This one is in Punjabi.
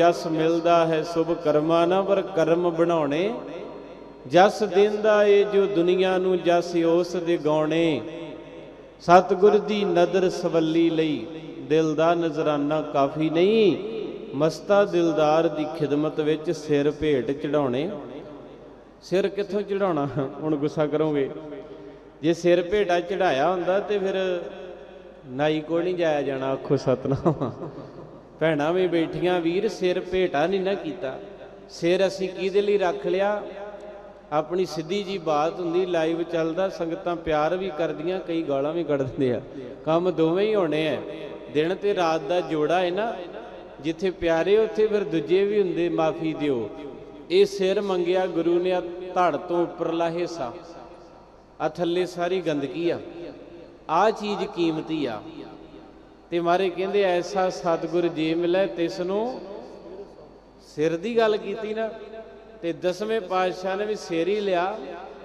ਜਸ ਮਿਲਦਾ ਹੈ ਸੁਭ ਕਰਮਾਂ ਨਾ ਪਰ ਕਰਮ ਬਣਾਉਣੇ। ਜਸ ਦਿੰਦਾ ਏ ਜੋ ਦੁਨੀਆ ਨੂੰ ਜਸ ਉਸ ਦੇ ਗਾਉਣੇ ਸਤਿਗੁਰ ਦੀ ਨਦਰ ਸਵੱਲੀ ਲਈ ਦਿਲ ਦਾ ਨਜ਼ਰਾਨਾ ਕਾਫੀ ਨਹੀਂ, ਮਸਤਾ ਦਿਲਦਾਰ ਦੀ ਖਿਦਮਤ ਵਿੱਚ ਸਿਰ ਭੇਟ ਚੜਾਉਣੇ ਸਿਰ ਕਿੱਥੋਂ ਚੜਾਉਣਾ ਹੁਣ ਗੁੱਸਾ ਕਰੋਗੇ। ਜੇ ਸਿਰ ਭੇਟਾ ਚੜਾਇਆ ਹੁੰਦਾ ਤੇ ਫਿਰ ਨਾਈ ਕੋਲ ਨਹੀਂ ਜਾਇਆ ਜਾਣਾ, ਆਖੋ ਸਤਨਾਮ। ਭੈਣਾਂ ਵੀ ਬੈਠੀਆਂ, ਵੀਰ ਸਿਰ ਭੇਟਾ ਨਹੀਂ ਨਾ ਕੀਤਾ। ਸਿਰ ਅਸੀਂ ਕਿਹਦੇ ਲਈ ਰੱਖ ਲਿਆ? ਆਪਣੀ ਸਿੱਧੀ ਜੀ ਬਾਤ ਹੁੰਦੀ, ਲਾਈਵ ਚੱਲਦਾ, ਸੰਗਤਾਂ ਪਿਆਰ ਵੀ ਕਰਦੀਆਂ, ਕਈ ਗਾਲਾਂ ਵੀ ਕੱਢ ਦਿੰਦੇ ਆ। ਕੰਮ ਦੋਵੇਂ ਹੀ ਹੋਣੇ ਆ। ਦਿਨ ਤੇ ਰਾਤ ਦਾ ਜੋੜਾ ਹੈ ਨਾ। ਜਿੱਥੇ ਪਿਆਰੇ, ਉੱਥੇ ਫਿਰ ਦੂਜੇ ਵੀ ਹੁੰਦੇ, ਮਾਫੀ ਦਿਓ। ਇਹ ਸਿਰ ਮੰਗਿਆ ਗੁਰੂ ਨੇ ਧੜ ਤੋਂ ਉੱਪਰਲਾ ਹਿੱਸਾ। ਆ ਥੱਲੇ ਸਾਰੀ ਗੰਦਗੀ ਆ। ਆ ਚੀਜ਼ ਕੀਮਤੀ ਆ। ਤੇ ਮਾਰੇ ਕਹਿੰਦੇ ਐਸਾ ਸਤਿਗੁਰ ਜੀ ਮਿਲੇ ਤਿਸ ਨੂੰ ਸਿਰ ਦੀ ਗੱਲ ਕੀਤੀ ਨਾ ਤੇ ਦਸਵੇਂ ਪਾਤਸ਼ਾਹ ਨੇ ਵੀ ਸਿਰ ਹੀ ਲਿਆ।